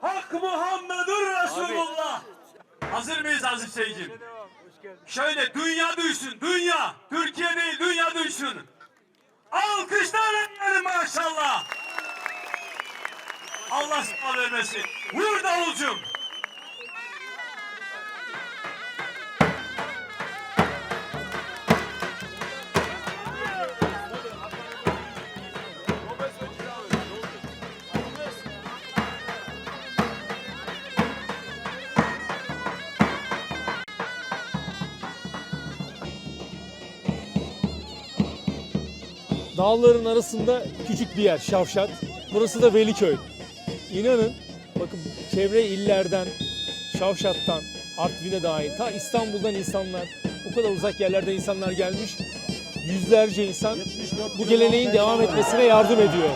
Hak Muhammedur Resulullah. Hazır mıyız Aziz Seyircim? Şöyle dünya duysun, dünya. Türkiye değil, dünya duysun. Alkışlarla yiyelim maşallah. Allah sana vermesin. Vur davulcum. Dağların arasında küçük bir yer Şavşat. Burası da Veliköy. İnanın bakın çevre illerden, Şavşat'tan, Artvin'e dahil ta İstanbul'dan insanlar, o kadar uzak yerlerden insanlar gelmiş. Yüzlerce insan bu geleneğin devam etmesine yardım ediyor.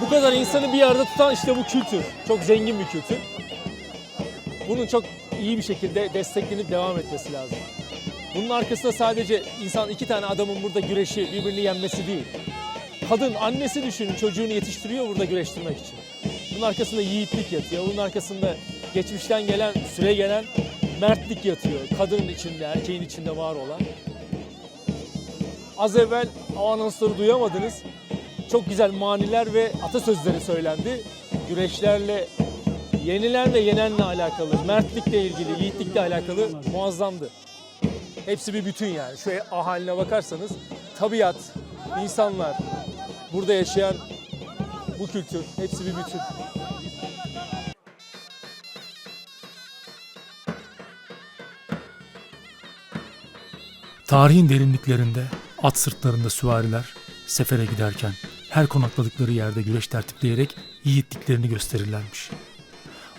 Bu kadar insanı bir arada tutan işte bu kültür. Çok zengin bir kültür. Bunun çok iyi bir şekilde desteklenip devam etmesi lazım. Bunun arkasında sadece insan iki tane adamın burada güreşi birbirini yenmesi değil. Kadın annesi düşünün çocuğunu yetiştiriyor burada güreştirmek için. Bunun arkasında yiğitlik yatıyor. Bunun arkasında geçmişten gelen, süre gelen mertlik yatıyor. Kadının içinde, erkeğin içinde var olan. Az evvel o anonsları duyamadınız. Çok güzel maniler ve atasözleri söylendi. Güreşlerle, yenilenle yenenle alakalı, mertlikle ilgili, yiğitlikle alakalı muazzamdı. Hepsi bir bütün yani. Şu ahaline bakarsanız tabiat, insanlar, burada yaşayan bu kültür hepsi bir bütün. Tarihin derinliklerinde, at sırtlarında süvariler, sefere giderken her konakladıkları yerde güreş tertipleyerek yiğitliklerini gösterirlermiş.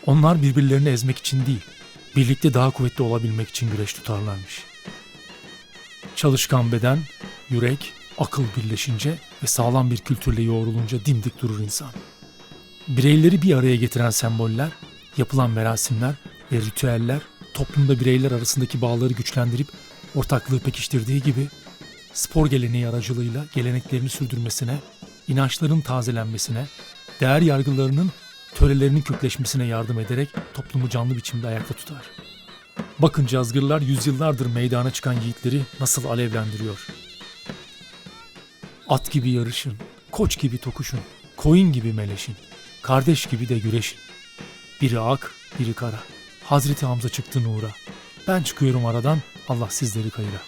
Onlar birbirlerini ezmek için değil, birlikte daha kuvvetli olabilmek için güreş tutarlarmış. Çalışkan beden, yürek, akıl birleşince ve sağlam bir kültürle yoğrulunca dimdik durur insan. Bireyleri bir araya getiren semboller, yapılan merasimler ve ritüeller toplumda bireyler arasındaki bağları güçlendirip ortaklığı pekiştirdiği gibi spor geleneği aracılığıyla geleneklerini sürdürmesine, inançların tazelenmesine, değer yargılarının törelerinin kökleşmesine yardım ederek toplumu canlı biçimde ayakta tutar. Bakın cazgırlar yüzyıllardır meydana çıkan yiğitleri nasıl alevlendiriyor. At gibi yarışın, koç gibi tokuşun, koyun gibi meleşin, kardeş gibi de güreşin. Biri ak, biri kara. Hazreti Hamza çıktı nura. Ben çıkıyorum aradan, Allah sizleri kayıra.